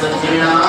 ਸਜਣਾ।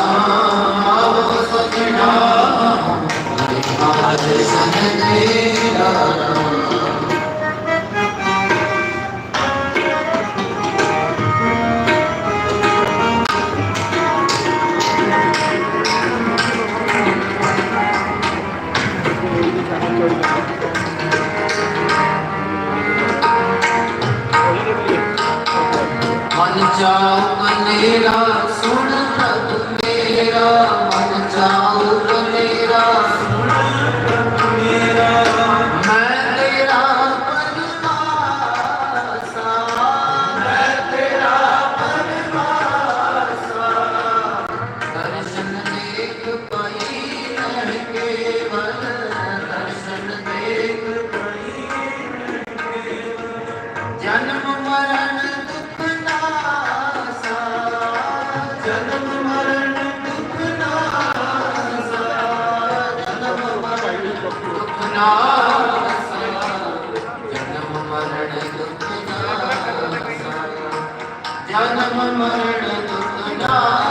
मरण दुखड़ा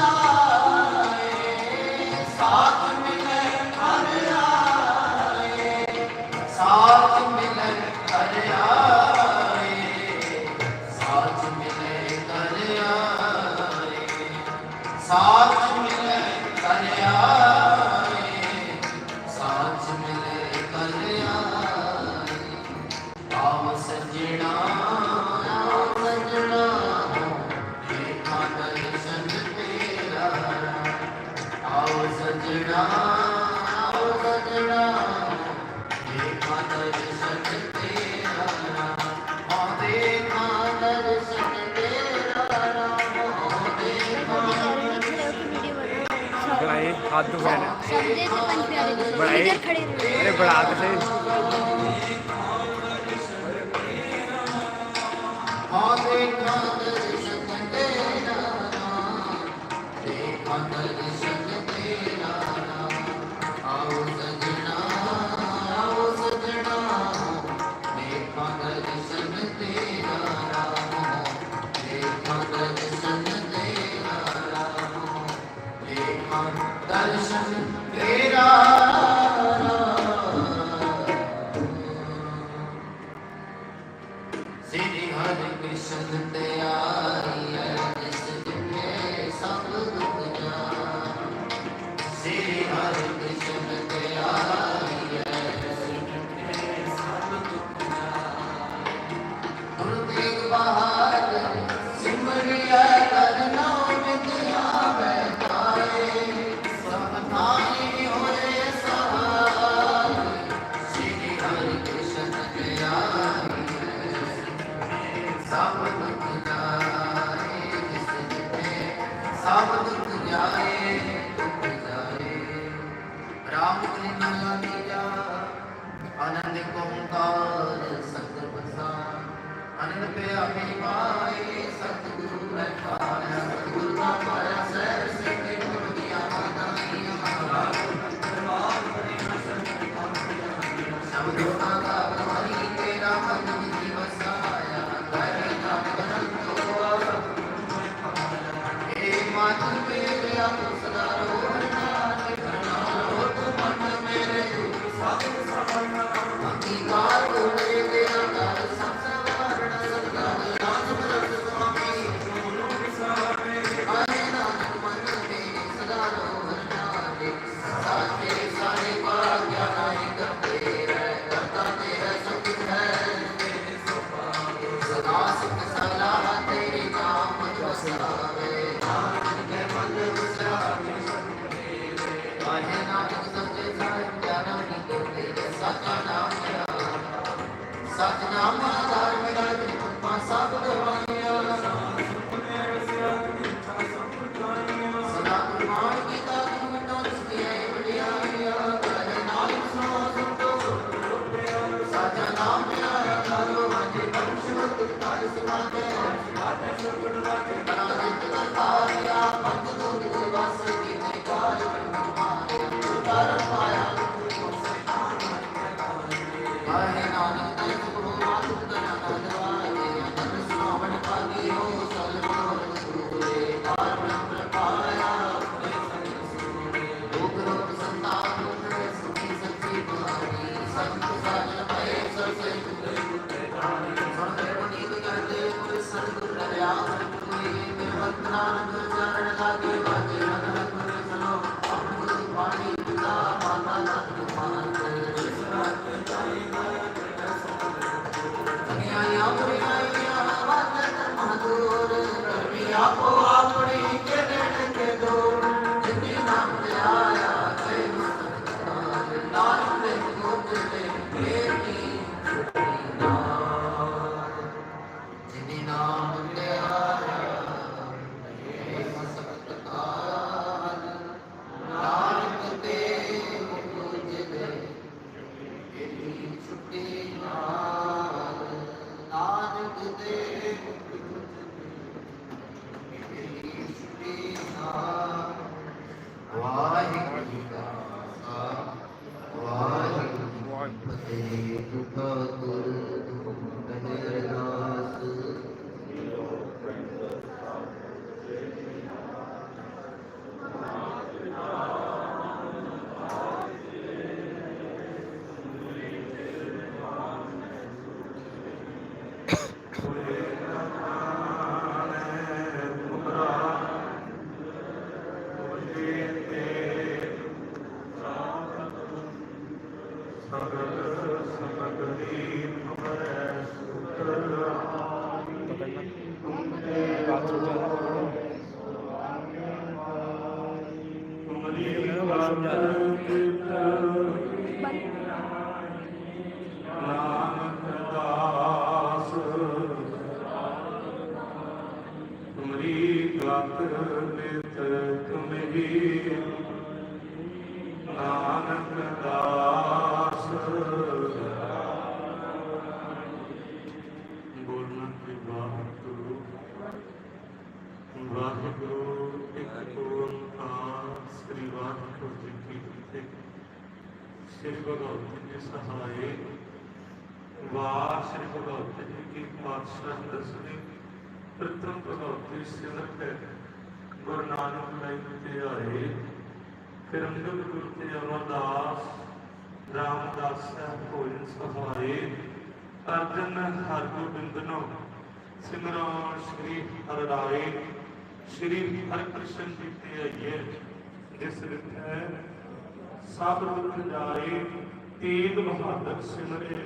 감사합니다. फालतू फैन है बढ़ाई अरे बढ़ा दे Senhor. ਸੱਚਾ ਨਾਮ จะไปหา ਸ੍ਰੀ ਭਗਵਤ ਜੀ ਸਹਾਏ ਵਾਰ ਸ੍ਰੀ ਭਗਵਤ ਜੀ ਕੀ ਪਾਤਸ਼ਾਹ ਦਸਵੀਂ, ਪ੍ਰਥਮ ਭਗਵਤ ਜੀ ਸਿਮਰਤ ਹੈ। ਗੁਰੂ ਨਾਨਕ ਦੇਵ ਤੇ ਆਏ, ਫਿਰ ਅੰਗਦ ਗੁਰੂ ਤੇ ਅਮਰਦਾਸ, ਰਾਮਦਾਸ ਸਾਹਿਬ ਭੋਜਨ ਸਹਾਏ ਅਰਜਨ ਹਰਗੋਬਿੰਦ ਨੋ ਸਿਮਰੋ ਸ਼੍ਰੀ ਹਰਿ ਰਾਏ, ਸ਼੍ਰੀ ਹਰਿਕ੍ਰਿਸ਼ਨ ਜੀ ਤੇ ਆਈਏ, ਜਿਸ ਰਿਤ ਹੈ ਸਭ ਰੁੱਖ ਜਾਏ, ਤੇਗ ਬਹਾਦਰ ਸਿਮਰੇ।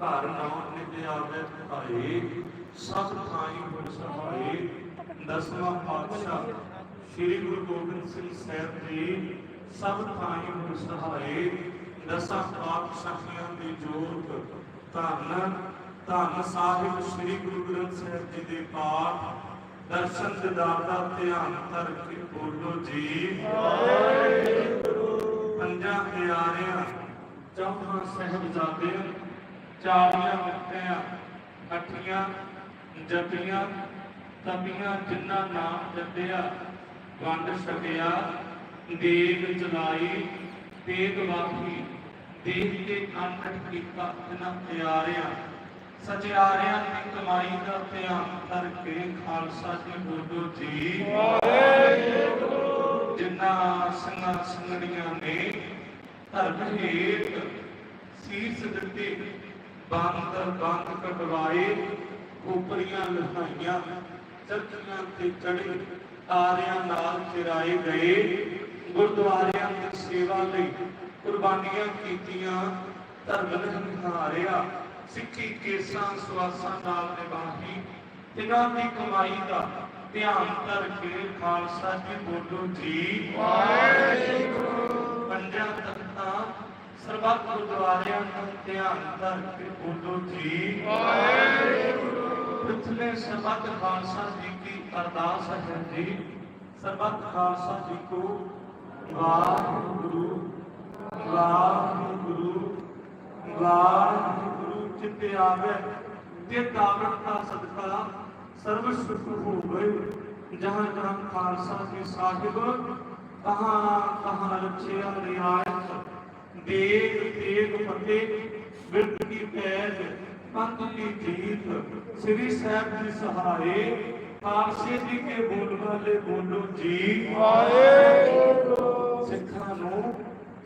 ਘਰ ਨਾਮ ਨਿਜ ਆਵੇ ਭਾਏ ਸਭ ਥਾਈ ਗੁਰ ਸਹਾਏ ਦਸਵਾਂ ਪਾਤਸ਼ਾਹ ਸ੍ਰੀ ਗੁਰੂ ਗੋਬਿੰਦ ਸਿੰਘ ਸਾਹਿਬ ਜੀ, ਸਭ ਥਾਈ ਗੁਰ ਸਹਾਏ। ਦਸਾਂ ਪਾਤਸ਼ਾਹਾਂ ਦੀ ਜੋਤ, ਧੰਨ ਧੰਨ ਸਾਹਿਬ ਸ੍ਰੀ ਗੁਰੂ ਗ੍ਰੰਥ ਸਾਹਿਬ ਜੀ ਦੇ ਪਾਠ। ਦਰਸ਼ਨ ਦਿਦਾਤਾ ਧਿਆਨ ਧਰ ਕੇ ਬੋਲੋ ਜੀ। ਪੰਜਾਂ ਪਿਆਰਿਆਂ ਚੌਹਾਂ ਸਹਿਬਜ਼ਾਦਿਆਂ ਚਾਰੀਆਂ ਮੁਕਤਿਆਂ ਅਠੀਆਂ ਜਪੀਆਂ ਤਪੀਆਂ ਜਿਨ੍ਹਾਂ ਨਾਮ ਜਪਿਆ, ਵੰਡ ਛਕਿਆ, ਦੇਗ ਜਲਾਈ ਤੇਗ ਵਾਹੀ ਦੇਖ ਕੇ ਅੰਮ੍ਰਿਤ ਕੀਤਾ ਇਹਨਾਂ ਪਿਆਰਿਆਂ ਸਚਿਆਰਿਆਂ ਦੀ ਕਮਾਈ ਦਾ ਧਿਆਨ ਕਰਕੇ ਖਾਲਸਾ ਜੀ ਬੋਲੋ ਜੀ। ਜਿਨ੍ਹਾਂ ਸਿੰਘਾਂ ਸਿੰਘਣੀਆਂ ਨੇ ਧਰਮ ਹੇਤ ਸੀਸ ਦਿੱਤੇ ਬੰਦ ਬੰਦ ਕਟਵਾਏ, ਉਪਰੀਆਂ ਲਹਾਈਆਂ ਚੱਕੀਆਂ ਤੇ ਚੜੇ ਆਰਿਆਂ ਨਾਲ ਚਿਰਾਏ ਗਏ, ਗੁਰਦੁਆਰਿਆਂ ਦੀ ਸੇਵਾ ਲਈ ਕੁਰਬਾਨੀਆਂ ਕੀਤੀਆਂ, ਧਰਮ ਨਿਹਾਰਿਆ, ਸਿੱਖੀ ਕੇਸਾਂ ਸਵਾਸਾਂ ਨਾਲ ਨਿਭਾਹੀ ਤਿਨਾਂ ਦੀ ਕਮਾਈ ਦਾ ਧਿਆਨ ਧਰ ਕੇ ਖਾਲਸਾ ਜੀ ਬੋਲੋ ਜੀ। ਵਾਹਿਗੁਰੂ ਸਰਬੱਤ ਗੁਰਦੁਆਰਿਆਂ ਨੂੰ ਧਿਆਨ ਕਰਕੇ ਬੋਲੋ ਜੀ। ਪਿਛਲੇ ਸਰਬੱਤ ਖਾਲਸਾ ਜੀ ਕੀ ਅਰਦਾਸ ਹੈ ਜੀ? ਸਰਬੱਤ ਖਾਲਸਾ ਜੀ ਕੋ ਵਾਹਿਗੁਰੂ ਵਾਹਿਗੁਰੂ ਵਾਹਿਗੁਰੂ ਚਿੱਤੇ ਆਵੇ ਜੇ ਦਾਵਤ ਦਾ ਸਦਕਾ ਸਰਵ ਸੁਖ ਹੋ ਗਏ ਜਹਾਂ ਜਹਾਂ ਖਾਲਸਾ ਜੀ ਸਾਹਿਬ ਕਹਾਂ ਕਹਾਂ ਰਚਿਆ ਰਿਆਇਤ ਦੇਗ ਦੇਗ ਫਤਿਹ ਬਿਰਧ ਕੀ ਪੈਜ ਪੰਥ ਕੀ ਜੀਤ। ਸ੍ਰੀ ਸਾਹਿਬ ਜੀ ਸਹਾਰੇ ਖਾਲਸੇ ਜੀ ਕੇ ਬੋਲ ਵਾਲੇ ਬੋਲੋ ਜੀ। ਵਾਹਿਗੁਰੂ ਸਿੱਖਾਂ ਨੂੰ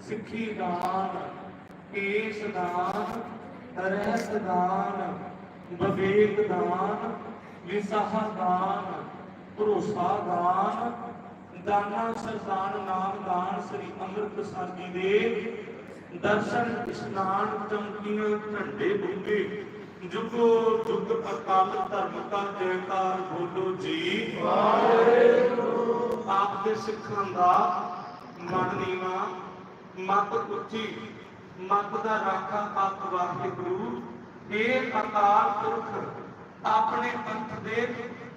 ਸਿੱਖੀ ਦਾਨ ਕੇਸ ਦਾਨ ਰਹਿਤ ਦਾਨ ਵਿਵੇਕ ਦਾਨ ਵਿਸਾਹ ਦਾਨ ਭਰੋਸਾ ਦਾਨ ਦਾਨਾ ਸਰਦਾਨ ਨਾਮ ਦਾਨ ਸ੍ਰੀ ਅੰਮ੍ਰਿਤਸਰ ਜੀ ਦੇ ਦਰਸ਼ਨ ਇਸ਼ਨਾਨ ਚਮਕੀਆਂ ਝੰਡੇ ਬੁੱਗੇ ਜੁਗੋ ਜੁਗ ਅਕਾਲ ਧਰਮ ਕਾ ਜੈਕਾਰ ਬੋਲੋ ਜੀ। ਵਾਹਿਗੁਰੂ। ਆਪ ਦੇ ਸਿੱਖਾਂ ਦਾ ਮਨ ਨੀਵਾ ਮਤ ਉੱਚੀ ਮਤ ਦਾ ਰਾਖਾ ਆਪ ਵਾਹਿਗੁਰੂ ਇਹ ਅਕਾਲ ਪੁਰਖ ਆਪਣੇ ਪੰਥ ਦੇ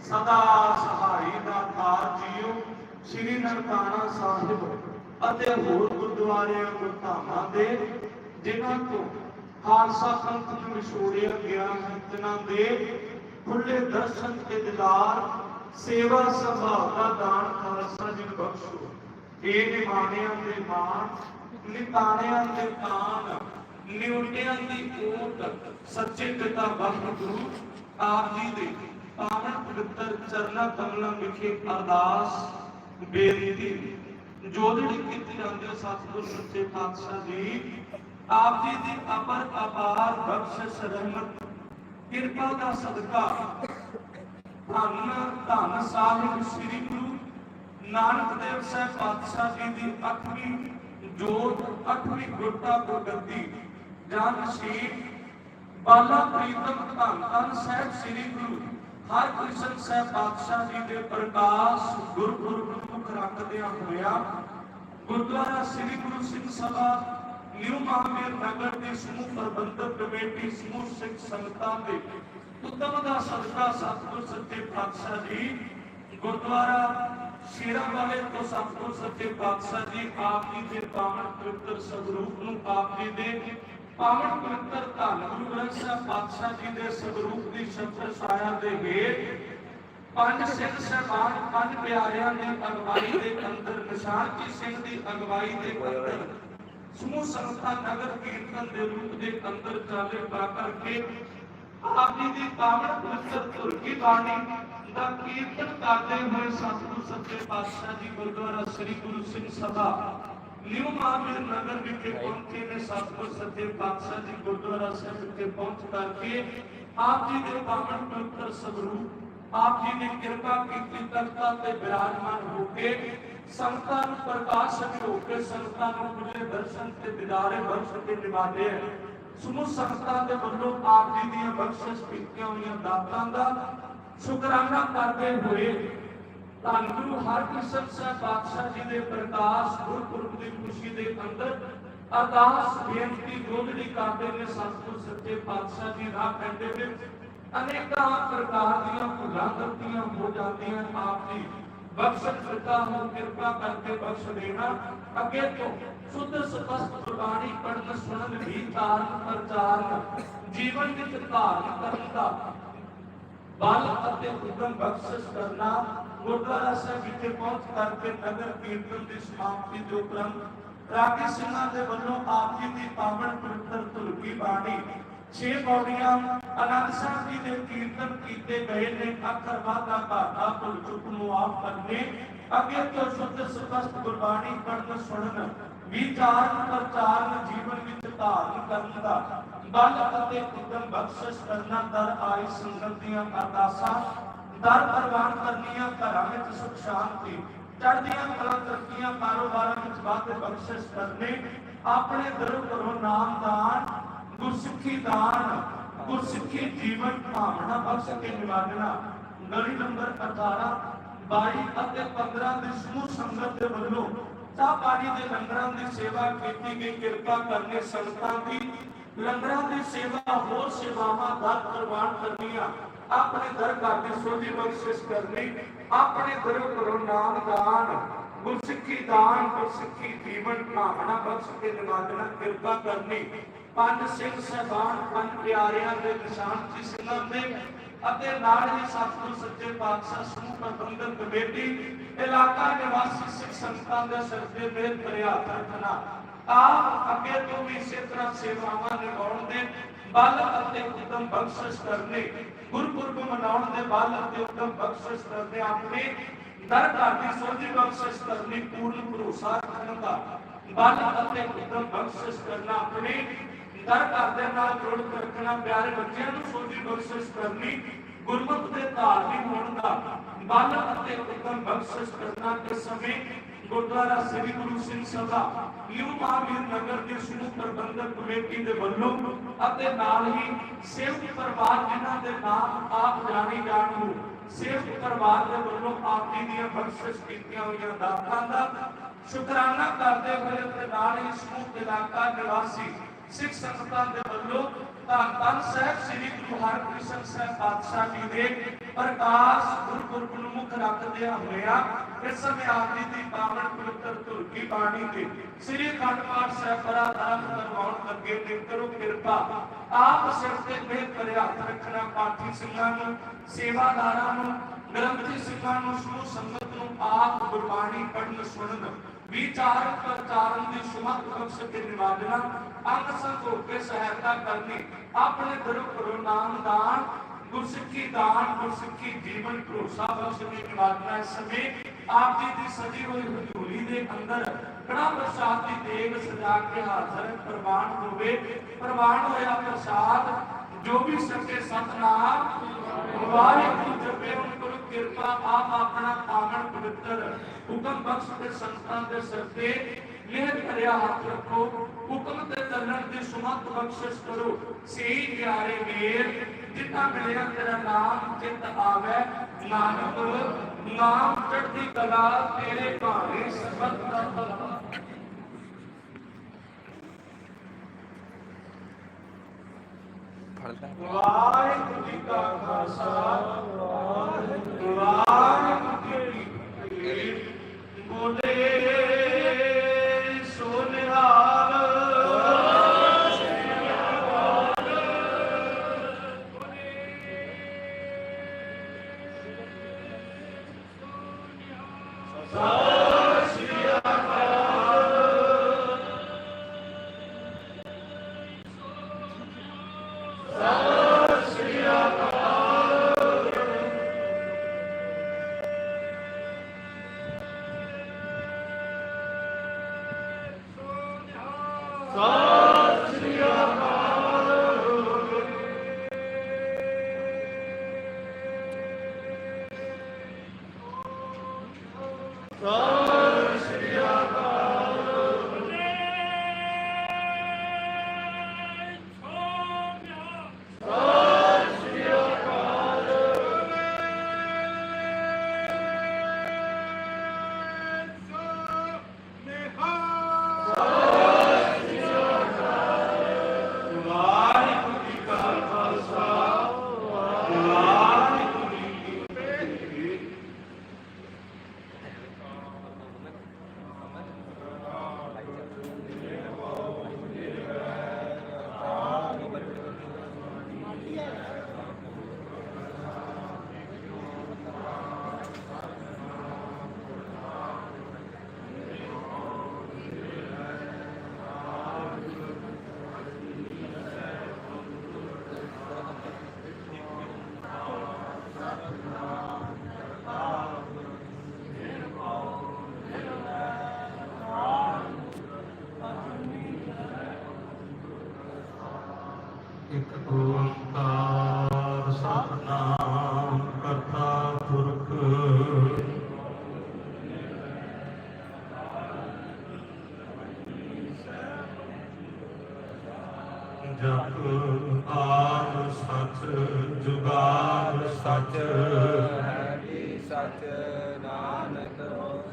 ਸਦਾ ਸਹਾਈ ਦਾ ਤਾਰ ਜੀਓ, ਸ੍ਰੀ ਨਨਕਾਣਾ ਸਾਹਿਬ ਅਤੇ ਹੋਰ ਗੁਰਦੁਆਰਿਆਂ ਗੁਰਧਾਮਾਂ ਦੇ, ਜਿਨ੍ਹਾਂ ਤੋਂ ਖਾਲਸਾ ਪੰਥ ਨੂੰ ਵਿਛੋੜਿਆ ਗਿਆ ਹੈ ਤਿਨਾਂ ਦੇ ਖੁੱਲੇ ਦਰਸ਼ਨ ਤੇ ਦਿਦਾਰ ਸੇਵਾ ਸੰਭਾਲ ਦਾ ਦਾਨ ਖਾਲਸਾ ਜੀ ਬਖਸ਼ੋ। ਇਹ ਨਿਮਾਣਿਆਂ ਦੇ ਮਾਣ, ਨਿਤਾਣਿਆਂ ਦੇ ਤਾਨ ਨਿਉਟਿਆਂ ਦੀ ਓਟ, ਸੱਚੇ ਪਿਤਾ ਵਾਹਿਗੁਰੂ ਆਪ ਜੀ ਦੇ ਪਾਵਨ ਪਵਿੱਤਰ ਚਰਨਾਂ ਕਮਲਾਂ ਵਿਖੇ ਅਰਦਾਸ, ਬੇਨਤੀ ਜੋਦੜੀ ਕੀਤੀ ਜਾਂਦੀ ਹੈ ਸਤਿਗੁਰ ਸੱਚੇ ਪਾਤਸ਼ਾਹ ਜੀ ਆਪ ਜੀ ਦੀ ਅਪਰ ਅਪਾਰ ਬਖਸ਼ਿਸ਼, ਰਹਿਮਤ, ਕਿਰਪਾ ਦਾ ਸਦਕਾ, ਧੰਨ ਧੰਨ ਸਾਹਿਬ ਸ੍ਰੀ ਗੁਰੂ ਨਾਨਕ ਦੇਵ ਸਾਹਿਬ ਪਾਤਸ਼ਾਹ ਜੀ ਦੀ ਅੱਠਵੀਂ ਜੋਤ ਅੱਠਵੀਂ ਗੁਰਤਾ ਗੁਰਗੱਦੀ ਜਨ ਸ਼ੀਲ ਬਾਲਾ ਪ੍ਰੀਤਮ ਧੰਨ ਧੰਨ ਸਾਹਿਬ ਸ੍ਰੀ ਗੁਰੂ ਹਰਿਕ੍ਰਿਸ਼ਨ ਸਾਹਿਬ ਪਾਤਸ਼ਾਹ ਜੀ ਦੇ ਪ੍ਰਕਾਸ਼ ਗੁਰਪੁਰਬ ਮੁਖ ਰੱਖਦਿਆਂ ਹੋਇਆ ਗੁਰਦੁਆਰਾ ਸ੍ਰੀ ਗੁਰੂ ਸਿੰਘ ਸਭਾ, ਨਿਊ ਮਹਾਵੀਰ ਨਗਰ ਦੀ ਸਮੂਹ ਪ੍ਰਬੰਧਕ ਕਮੇਟੀ, ਸਮੂਹ ਸਿੱਖ ਸੰਗਤਾਂ ਦੇ ਉਤਮ ਦਾ ਸਦਕਾ ਸਤਿਗੁਰ ਸੱਚੇ ਪਾਤਸ਼ਾਹ ਜੀ, ਗੁਰਦੁਆਰਾ ਸ਼ੇਰਾ ਵਾਲੇ ਤੋਂ ਸਤਿਗੁਰ ਸੱਚੇ ਪਾਤਸ਼ਾਹ ਜੀ, ਆਪ ਜੀ ਦੇ ਪਾਵਨ ਪਵਿੱਤਰ ਸਰੂਪ ਨੂੰ ਆਪ ਜੀ ਦੇ ਪਾਵਨ ਪਵਿੱਤਰ ਧੰਨ ਗੁਰੂ ਗ੍ਰੰਥ ਸਾਹਿਬ ਪਾਤਸ਼ਾਹ ਜੀ ਦੇ ਸਰੂਪ ਦੀ ਛਤਰ ਛਾਇਆ ਦੇ ਹੇਠ ਪੰਜ ਸਿੰਘ ਸਹਿਬਾਨ, ਪੰਜ ਪਿਆਰਿਆਂ ਦੀ ਅਗਵਾਈ ਦੇ ਅੰਦਰ ਨਿਸ਼ਾਨਜੀ ਸਿੰਘ ਦੀ ਅਗਵਾਈ ਦੇ ਅੰਦਰ, ਸਮੂਹ ਸੰਸਥਾ ਨਗਰ ਕੀਰਤਨ ਦੇ ਰੂਪ ਦੇ ਅੰਦਰ ਚਾਲੇ ਪਾ ਕਰਕੇ ਆਪ ਜੀ ਦੀ ਪਾਵਨ ਪਵਿੱਤਰ ਧੁਰ ਕੀ ਬਾਣੀ ਦਾ ਕੀਰਤਨ ਕਰਦੇ ਹੋਏ ਸਤਿਗੁਰ ਸੱਚੇ ਪਾਤਸ਼ਾਹ ਜੀ ਗੁਰਦੁਆਰਾ ਸ੍ਰੀ ਗੁਰੂ ਸਿੰਘ ਸਭਾ ਨਿਊ ਮਹਾਵੀਰ ਨਗਰ ਵਿਖੇ ਪਹੁੰਚੇ ਨੇ ਸਤਿਗੁਰ ਸੱਚੇ ਪਾਤਸ਼ਾਹ ਜੀ ਗੁਰਦੁਆਰਾ ਸਾਹਿਬ ਵਿਖੇ ਪਹੁੰਚ ਕਰਕੇ ਆਪ ਜੀ ਦੇ ਪਾਵਨ ਪਵਿੱਤਰ ਸਰੂਪ ਆਪ ਜੀ ਨੇ ਕਿਰਪਾ ਕੀਤੀ ਤਖਤਾ ਤੇ ਬਿਰਾਜਮਾਨ ਹੋ ਕੇ ਸੰਤਾਂ ਨੂੰ ਪ੍ਰਕਾਸ਼ਿਤ ਹੋ ਕੇ ਸੰਤਾਂ ਨੂੰ ਖੁੱਲੇ ਦਰਸ਼ਨ ਤੇ ਦਿਦਾਰੇ ਬਖਸ਼ ਕੇ ਨਿਵਾਦੇ ਸਮੂਹ ਸੰਗਤਾਂ ਦੇ ਵੱਲੋਂ ਆਪ ਜੀ ਦੀਆਂ ਬਖਸ਼ਿਸ਼ ਕੀਤੀਆਂ ਹੋਈਆਂ ਦਾਤਾਂ ਦਾ ਸ਼ੁਕਰਾਨਾ ਕਰਦੇ ਹੋਏ ਧੰਨ ਗੁਰੂ ਹਰਿਕ੍ਰਿਸ਼ਨ ਸਾਹਿਬ ਪਾਤਸ਼ਾਹ ਜੀ ਦੇ ਪ੍ਰਕਾਸ਼, ਗੁਰਪੁਰਬ ਦੀ ਖੁਸ਼ੀ ਦੇ ਅੰਦਰ ਅਰਦਾਸ, ਬੇਨਤੀ ਗੋਦੜੀ ਕਰਦੇ ਨੇ ਸਤਿਗੁਰ ਸੱਚੇ ਪਾਤਸ਼ਾਹ ਜੀ ਰਾਹ ਪੈਂਦੇ ਵਿੱਚ ਅਨੇਕਾਂ ਪ੍ਰਕਾਰ ਦੀਆਂ ਭੁੱਲਾਂ, ਗਲਤੀਆਂ ਹੋ ਜਾਂਦੀਆਂ ਆਪ ਜੀ। ਬਖਸ਼ਣ ਦਿੱਤਾ ਹੋ ਕਿਰਪਾ ਕਰਕੇ ਬਖਸ਼ ਦੇਣਾ। ਅੱਗੇ ਤੋਂ ਸੁੱਧ ਸਪਸ਼ਟ ਗੁਰਬਾਣੀ ਪੜਨ ਸੁਣਨ ਵਿਚਾਰਨ ਪ੍ਰਚਾਰਨ ਜੀਵਨ ਵਿੱਚ ਧਾਰਨ ਕਰਨ ਦਾ ਬਲ ਅਤੇ ਉਦਮ ਬਖਸ਼ਿਸ਼ ਕਰਨਾ ਗੁਰਦੁਆਰਾ ਸਾਹਿਬ ਵਿਖੇ ਪਹੁੰਚ ਕਰਕੇ ਨਗਰ ਕੀਰਤਨ ਦੀ ਸਮਾਪਤੀ ਦੇ ਉਪਰੰਤ ਰਾਗੀ ਸਿੰਘਾਂ ਦੇ ਵੱਲੋਂ ਆਪ ਜੀ ਦੀ ਪਾਵਨ ਪਵਿੱਤਰ ਤੁਲਕੀ ਬਾਣੀ, ਛੇ ਪੌੜੀਆਂ ਅਨੰਦ ਸਾਹਿਬ ਜੀ ਦੇ ਕੀਰਤਨ ਕੀਤੇ ਗਏ ਨੇ। ਅੱਖਰ ਵਾਦਾ ਘਾਟਾ, ਭੁੱਲ ਚੁੱਕ ਨੂੰ ਆਪ ਕਰਨੇ। ਅੱਗੇ ਤੋਂ ਸ਼ੁੱਧ ਸਪਸ਼ਟ ਗੁਰਬਾਣੀ ਪੜਨ ਸੁਣਨ, ਵਿਚਾਰਨ, ਪ੍ਰਚਾਰਨ, ਜੀਵਨ ਵਿੱਚ ਧਾਰਨ ਕਰਨ ਦਾ ਬਲ ਅਤੇ ਉਦਮ ਬਖਸ਼ਿਸ਼ ਕਰਨਾ, ਦਰ ਆਈ ਸੰਗਤ ਦੀਆਂ ਅਰਦਾਸਾਂ। ਦਰ ਪ੍ਰਵਾਨ ਕਰਨੀਆਂ, ਘਰਾਂ ਵਿੱਚ ਸੁਖ ਸ਼ਾਂਤੀ, ਚੜ੍ਹਦੀਆਂ ਕਲਾ ਤਰੱਕੀਆਂ ਕਾਰੋਬਾਰਾਂ ਵਿੱਚ ਵਾਧੇ ਬਖਸ਼ਿਸ਼ ਕਰਨੇ, ਆਪਣੇ ਦਿਲੋਂ ਕਰੋ ਨਾਮ ਦਾਨ, ਗੁਰਸਿੱਖੀ ਦਾਨ, ਗੁਰਸਿੱਖੀ ਜੀਵਨ ਭਾਵਨਾ ਬਖਸ਼ ਕੇ ਨਿਵਾਜਣਾ ਗਲੀ ਨੰਬਰ 18 22 ਅਤੇ 15 ਦੀ ਸਮੂਹ ਸੰਗਤ ਦੇ ਵੱਲੋਂ ਚਾਹ ਪਾਣੀ ਦੇ ਲੰਗਰਾਂ ਦੀ ਸੇਵਾ ਕੀਤੀ ਗਈ। ਕਿਰਪਾ ਕਰਨੀ ਸੰਗਤਾਂ ਦੀ ਲੰਗਰਾਂ ਦੀ ਸੇਵਾ, ਹੋਰ ਸੇਵਾਵਾਂ ਦਾ ਪ੍ਰਵਾਨ ਕਰਨੀਆਂ। ਆਪਣੇ ਦਰ ਘਰ ਦੀ ਸੋਝੀ ਬਖਸ਼ਿਸ਼ ਕਰਨੀ, ਆਪਣੇ ਦਰ ਕਰੋ ਨਾਮ ਦਾਨ ਗੁਰਸਿੱਖੀ ਦਾਨ ਗੁਰਸਿੱਖੀ ਜੀਵਨ, ਭਾਵਨਾ ਬਖਸ਼ ਕੇ ਨਿਵਾਜਣਾ, ਕਿਰਪਾ ਕਰਨੀ। ਪੰਜ ਸਿੰਘ ਸਹਿਬਾਨ, ਪੰਜ ਪਿਆਰਿਆਂ ਦੇ ਨਿਸ਼ਾਨ ਜੀ ਸਿੰਘਾਂ ਦੇ ਅਤੇ ਨਾਲ ਹੀ ਸਤਿਗੁਰ ਸੱਚੇ ਪਾਤਸ਼ਾਹ ਸਮੂਹ ਪ੍ਰਬੰਧਕ ਕਮੇਟੀ, ਇਲਾਕਾ ਨਿਵਾਸੀ ਸਿੱਖ ਸੰਗਤਾਂ ਦੇ ਸਿਰ ਤੇ ਮੇਰ ਭਰਿਆ ਹੱਥ ਰੱਖਣਾ ਆਪ ਅੱਗੇ ਤੋਂ ਵੀ ਇਸੇ ਤਰ੍ਹਾਂ ਸੇਵਾਵਾਂ ਨਿਭਾਉਣ ਦੇ ਬਲ ਅਤੇ ਉਦਮ ਬਖਸ਼ਿਸ਼ ਕਰਨੇ। ਗੁਰਪੁਰਬ ਮਨਾਉਣ ਦੇ ਬਲ ਅਤੇ ਉਦਮ ਬਖਸ਼ਿਸ਼ ਕਰਨੇ ਆਪਣੇ ਦਰ ਘਰ ਦੀ ਸੋਝੀ ਬਖਸ਼ਿਸ਼ ਕਰਨੀ ਪੂਰਨ ਭਰੋਸਾ ਰੱਖਣ ਦਾ ਬਲ ਅਤੇ ਉਦਮ ਬਖਸ਼ਿਸ਼ ਕਰਨਾ, ਆਪਣੇ ਦਰ ਘਰ ਦੇ ਨਾਲ ਜੋੜ ਕੇ ਰੱਖਣਾ, ਪਿਆਰੇ ਬੱਚਿਆਂ ਨੂੰ ਸੋਝੀ ਬਖਸ਼ਿਸ਼ ਕਰਨੀ ਗੁਰਮਤਿ ਦੇ ਧਾਰਮਿਕ ਹੋਣ ਦਾ ਬਲ ਅਤੇ ਉਦਮ ਬਖਸ਼ਿਸ਼ ਕਰਨਾ ਤੇ ਸਮੇਂ ਗੁਰਦੁਆਰਾ ਸ੍ਰੀ ਗੁਰੂ ਸਿੰਘ ਸਭਾ, ਨਿਊ ਮਹਾਵੀਰ ਨਗਰ ਦੇ ਸਮੂਹ ਪ੍ਰਬੰਧਕ ਕਮੇਟੀ ਦੇ ਵੱਲੋਂ ਅਤੇ ਨਾਲ ਹੀ ਸੇਵਕ ਪਰਿਵਾਰ ਜਿਨ੍ਹਾਂ ਦੇ ਨਾਮ ਆਪ ਜਾਣੀ ਜਾਣ ਨੂੰ ਸੇਵਕ ਪਰਿਵਾਰ ਦੇ ਵੱਲੋਂ ਆਪ ਜੀ ਦੀਆਂ ਬਖਸ਼ਿਸ਼ ਕੀਤੀਆਂ ਹੋਈਆਂ ਦਾਤਾਂ ਦਾ ਸ਼ੁਕਰਾਨਾ ਕਰਦੇ ਹੋਏ ਤੇ ਨਾਲ ਹੀ ਸਮੂਹ ਇਲਾਕਾ ਨਿਵਾਸੀ ਸਿੱਖ ਸੰਗਤਾਂ ਦੇ ਵੱਲੋਂ ਧੰਨ ਧੰਨ ਸਾਹਿਬ ਸ੍ਰੀ ਗੁਰੂ ਹਰਕ੍ਰਿਸ਼ਨ ਸਾਹਿਬ ਪਾਤਸ਼ਾਹ ਜੀ ਦੇ ਪ੍ਰਕਾਸ਼ ਗੁਰਪੁਰਬ ਨੂੰ ਮੁੱਖ ਰੱਖਦੇ ਹੋਇਆ, ਇਸ ਸਮੇਂ ਆਪ ਜੀ ਦੀ ਪਾਵਨ ਪਵਿੱਤਰ ਧੁਰਕੀ ਬਾਣੀ ਤੇ ਸ੍ਰੀ ਅਖੰਡ ਪਾਠ ਸਾਹਿਬ ਪਰਾਧਾਨ ਕਰਵਾਉਣ ਲੱਗੇ ਨੇ। ਕਰੋ ਕਿਰਪਾ, ਆਪ ਸਿਰ ਤੇ ਮੇਰ ਕਰਿਆ ਹੱਥ ਰੱਖਣਾ ਪਾਠੀ ਸਿੰਘਾਂ ਨੂੰ, ਸੇਵਾਦਾਰਾਂ ਨੂੰ ਗ੍ਰੰਥੀ ਸਿੰਘਾਂ ਨੂੰ ਸਮੂਹ ਸੰਗਤ ਨੂੰ ਆਪ ਗੁਰਬਾਣੀ ਪੜ੍ਹਨ, ਸੁਣਨ, ਵਿਚਾਰ ਪ੍ਰਚਾਰਨ ਦੀ ਸੁਮਤ ਬਖਸ਼ ਕੇ ਨਿਵਾਜਣਾ ਅੰਗ ਸੰਗ ਸਹਾਇਤਾ ਕਰਨੀ, ਆਪਣੇ ਗੁਰੂ ਗੁਰੂ ਨਾਮ ਦਾਨ ਗੁਰਸਿੱਖੀ ਦਾਨ ਗੁਰਸਿੱਖੀ ਜੀਵਨ, ਭਰੋਸਾ, ਬਖਸ਼ ਕੇ ਸਮੇਂ ਆਪ ਜੀ ਦੀ ਸਜੀ ਹੋਈ ਹਜ਼ੂਰੀ ਦੇ ਅੰਦਰ ਕੜਾ ਪ੍ਰਸਾਦ ਦੀ ਦੇਗ ਸਜਾ ਕੇ ਹਾਜ਼ਰ ਪ੍ਰਵਾਨ ਹੋਵੇ, ਪ੍ਰਵਾਨ ਹੋਇਆ ਪ੍ਰਸਾਦ, ਜੋ ਵੀ ਸਕੇ ਸਤਨਾਮ, ਵਾਹਿਗੁਰੂ ਜਪੇ ਹੁਣ ਕਰੋ ਕਿਰਪਾ, ਆਪ ਆਪਣਾ ਪਾਵਨ ਪਵਿੱਤਰ। ਹੁਕਮ ਬਖਸ਼ ਤੇ ਸੰਤਾਂ ਦੇ ਸਿਰ ਤੇ ਮਿਹਰ ਭਰਿਆ ਹੱਥ ਰੱਖੋ। ਹੁਕਮ ਤੇ ਚੱਲਣ ਦੀ ਸੁਮਤ ਬਖਸ਼ਿਸ਼ ਕਰੋ। ਸਹੀ ਪਿਆਰੇ ਮੇਰ ਜਿੱਥਾ ਮਿਲਿਆ ਤੇਰਾ ਨਾਮ ਚਿਤ ਆਵੇ ਨਾਨਕ। ਨਾਮ ਚੜ੍ਹਦੀ ਕਲਾ ਤੇਰੇ ਭਾਣੇ ਸਰਬਤ ਦਾ ਫੜਦਾ। ਵਾਹਿਗੁਰੂ ਜੀ ਕਾ ਖਾਲਸਾ ਵਾਹਿਗੁਰੂ ਜੀ ਕੀ ਫਤਿਹ। ਬੋਲੇ ਸੋ Salah. ਜਪ ਆਦ ਸਚ ਜੁਗਾਦ ਸਚ। ਹੈ ਵੀ ਸਚ ਨਾਨਕ ਵਾਹਿਗੁਰੂ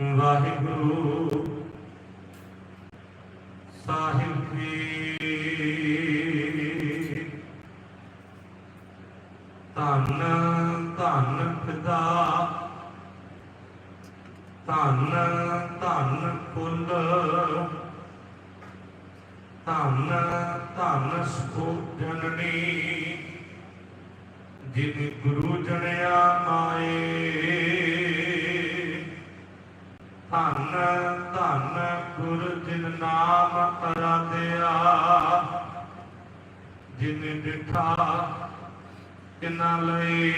ਵਾਹਿਗੁਰੂ। ਸਾਹਿਬ ਜੀ ਕਿਨਾ ਲਈ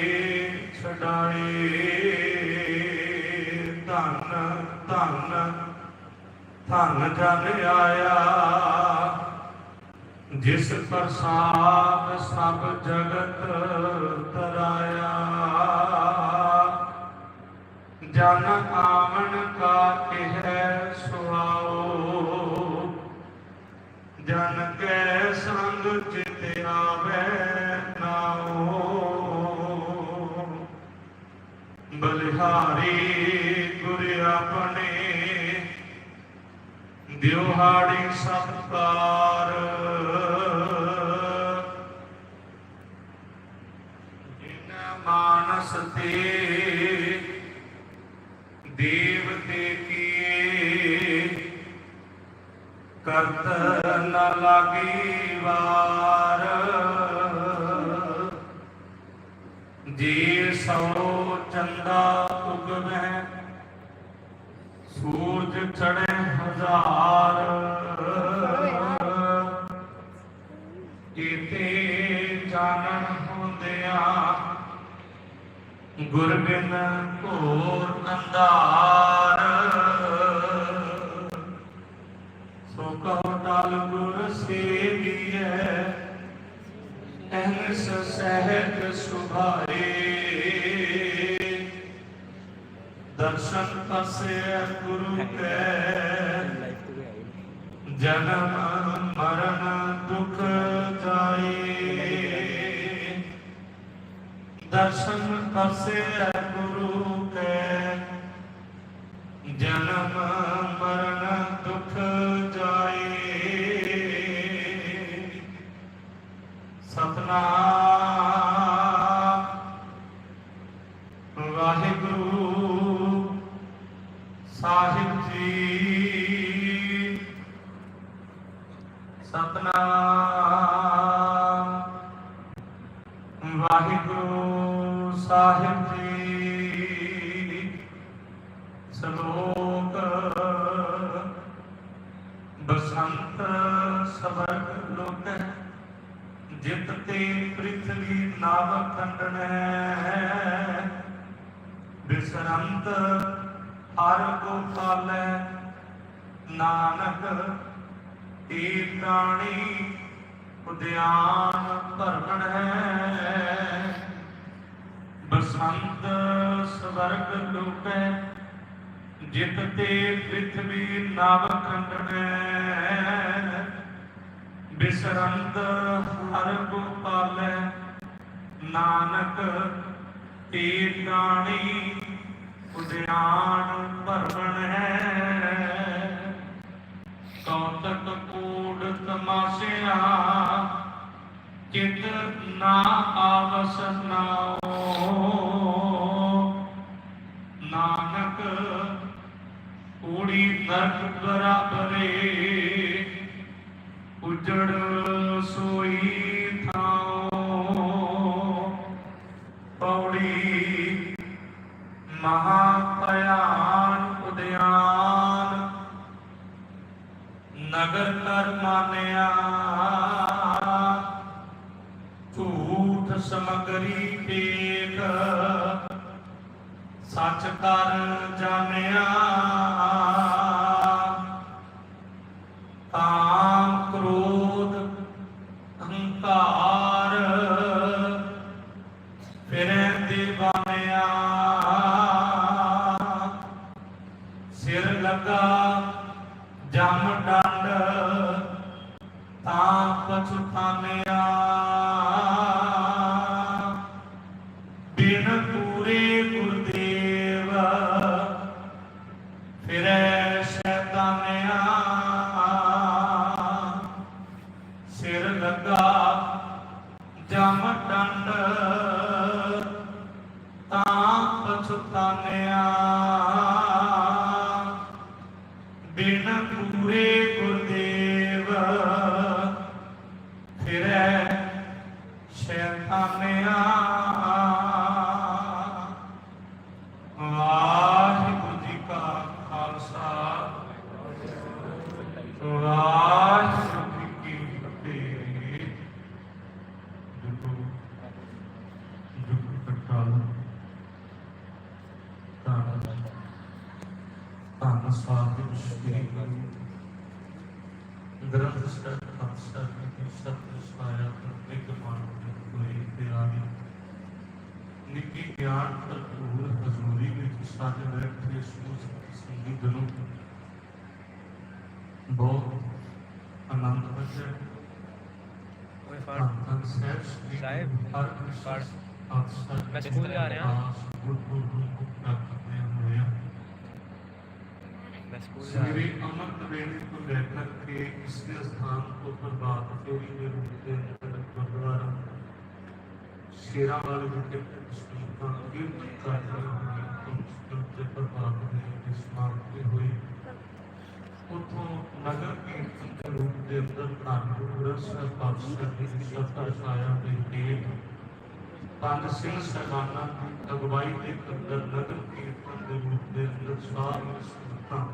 ਛਡਾਏ ਧਨ ਧੰਨ ਧੰਨ ਜਨ ਆਇਆ। ਜਿਸ ਪ੍ਰਸਾਦ ਸਭ ਜਗਤ ਤਰਾਇਆ। ਜਨ ਬਲਿਹਾਰੀ ਗੁਰ ਆਪਣੇ। ਦਿਵਹਾੜੀ ਸਤਕਾਰ। ਜਿਨ ਮਾਨਸ ਤੇ ਦੇਵ ਤੇ ਕੀਏ, ਕਰਤ ਨ ਲਾਗੀ ਵਾਰ। ਜੇ ਸੋ ਚੰਦਾ ਉਗਵੈ, ਸੂਰਜ ਚੜੇ ਹਜ਼ਾਰ। ਕੀਤੇ ਜਾਣਨ ਹੁੰਦਿਆਂ ਗੁਰ ਬਿਨ ਘੋਰ ਅੰਧਾਰ। ਸੋ ਕਹੋ, ਟਲ ਗੁਰ ਸੇਵੀਐ ਅਹਨਸ ਸਹਿਜ ਸੁਭਾਏ ਦਰਸ਼ਨ ਪਸੇ ਗੁਰੂ ਕੈ ਜਨਮ ਮਰਨ ਦੁਖ ਜਾਏ ਦਰਸ਼ਨ ਪਸੇ ਗੁਰੂ ਕੈ ਜਨਮ ਮਰਨ ਵਾਹਿਗੁਰੂ ਬਿਸਰੰਤ ਹਰ ਗੋਪਾਲੈ ਨਾਨਕ ਤੀਰਤਾਣੀ ਉਦਿਆਨ ਭਰਮਣ ਹੈ। ਬਸੰਤ ਸਵਰਗ ਲੋਕੈ ਜਿਤ ਤੇ ਪ੍ਰਿਥਵੀ ਨਵ ਖੰਡਣੈ। ਬਿਸਰੰਤ ਹਰ ਗੋਪਾਲੈ ਨਾਨਕ ਤੇ ਤੀਰਤਾਣੀ ਉਦਿਆਨ ਭਰਮਣ ਹੈ। ਕੌਤਕ ਕੂੜ ਤਮਾਸ਼ਿਆ, ਚਿਤ ਨਾ ਆਵਸ ਨਾਓ ਨਾਨਕ, ਕੂੜੀ ਨਰਕ ਬਰਾਬਰੇ, ਉਜੜ ਸੋਈ ਮਹਾ ਭਿਆਨ ਉਦਿਆਨ ਨਗਰ ਕਰ ਮਾਨਿਆ ਝੂਠ ਸਮਗਰੀ ਪੇਖ ਸੱਚ ਕਰ ਜਾਣ ਸ਼ੈਤਾਨਿਆ ਵਾਹਿਗੁਰੂ ਜੀ ਕਾ ਖਾਲਸਾ ਵਾਹਿਗੁਰੂ ਜੀ ਕੀ ਫਤਿਹ ਜੁਗੋ ਜੁਗ ਕਟਾਲ ਤਾਂ ਧੰਨ ਸਾਹਿਬ ਸ੍ਰੀ ਗੁਰੂ ਗ੍ਰੰਥ ਸਾਹਿਬ ਖਾਲਸਾ ਜੀ ਦੀ ਸਤਿ ਸਾਇਆ ਪ੍ਰਤਿਕ ਮਾਨ ਹੋਈ ਤੇ ਆਦੀ ਨਿੱਕੀ ਗਿਆਨ ਭਰਪੂਰ ਹਜ਼ੂਰੀ ਵਿੱਚ ਸਾਡੇ ਬੈਠੇ ਸੂਝ ਸੰਗੀਤ ਨੂੰ ਬਹੁਤ ਆਨੰਦ ਵਜੇ ਓਏ ਫੜ ਧੰਨ ਸਾਹਿਬ ਸ੍ਰੀ ਸਾਹਿਬ, ਹਰ ਫੜ। ਖਾਲਸਾ ਮੈਂ ਸਕੂਲ ਜਾ ਰਿਹਾ। ਗੁਰਪੁਰਬ ਨੂੰ ਪ੍ਰਾਪਤ ਹੋਏ ਹਾਂ ਮੈਂ ਸਕੂਲ ਜਾ ਸ੍ਰੀ ਅਮਰਤ ਵੇਲੇ ਤੋਂ ਲੈ ਕੇ ਕਿਸੇ ਸਥਾਨ ਤੋਂ ਪ੍ਰਭਾਤ ਫੇਰੀ ਦੇ ਰੂਪ ਦੇ ਅੰਦਰ ਗੁਰਦੁਆਰਾ ਉਥੋਂ ਨਗਰ ਕੀਰਤਨ ਦੇ ਰੂਪ ਦੇ ਅੰਦਰ ਧੰਨ ਗੁਰੂ ਗ੍ਰੰਥ ਸਾਹਿਬ ਪਾਤਸ਼ਾਹ ਜੀ ਦੀ ਸਤਿ ਸਾਇਆ ਦੇ ਹੇਠ ਪੰਜ ਸਿੰਘ ਸਹਿਬਾਨਾਂ ਦੀ ਅਗਵਾਈ ਦੇ ਅੰਦਰ ਨਗਰ ਕੀਰਤਨ ਦੇ ਰੂਪ ਦੇ ਅੰਦਰ ਸਾਰੀਆਂ ਸੰਗਤਾਂ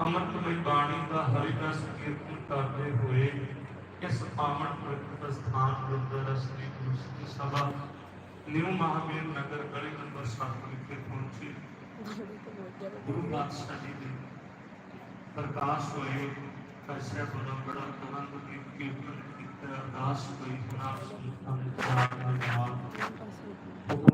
ਅੰਮ੍ਰਿਤਮਈ ਬਾਣੀ ਦਾ ਹਰਿਦਾਸ ਕੀਰਤਨ ਕਰਦੇ ਹੋਏ ਇਸ ਪਾਵਨ ਪਵਿੱਤਰ ਸਥਾਨ ਗੁਰਦੁਆਰਾ ਸ੍ਰੀ ਗੁਰੂ ਸ੍ਰੀ ਸਭਾ ਨਿਊ ਮਹਾਵੀਰ ਨਗਰ ਗਲੀ ਨੰਬਰ 7 ਵਿਖੇ ਪਹੁੰਚੀ ਗੁਰੂ ਪਾਤਸ਼ਾਹ ਜੀ ਦੇ ਪ੍ਰਕਾਸ਼ ਹੋਏ ਕਸ਼ਿਆ ਬੜਾ ਬੜਾ ਆਨੰਦ ਦੀ ਕੀਰਤਨ ਕੀਤਾ, ਅਰਦਾਸ ਹੋਈ ਜਨਾਬ ਸੁਲਤਾਨ ਦੇ ਨਾਲ ਹੁਕਮ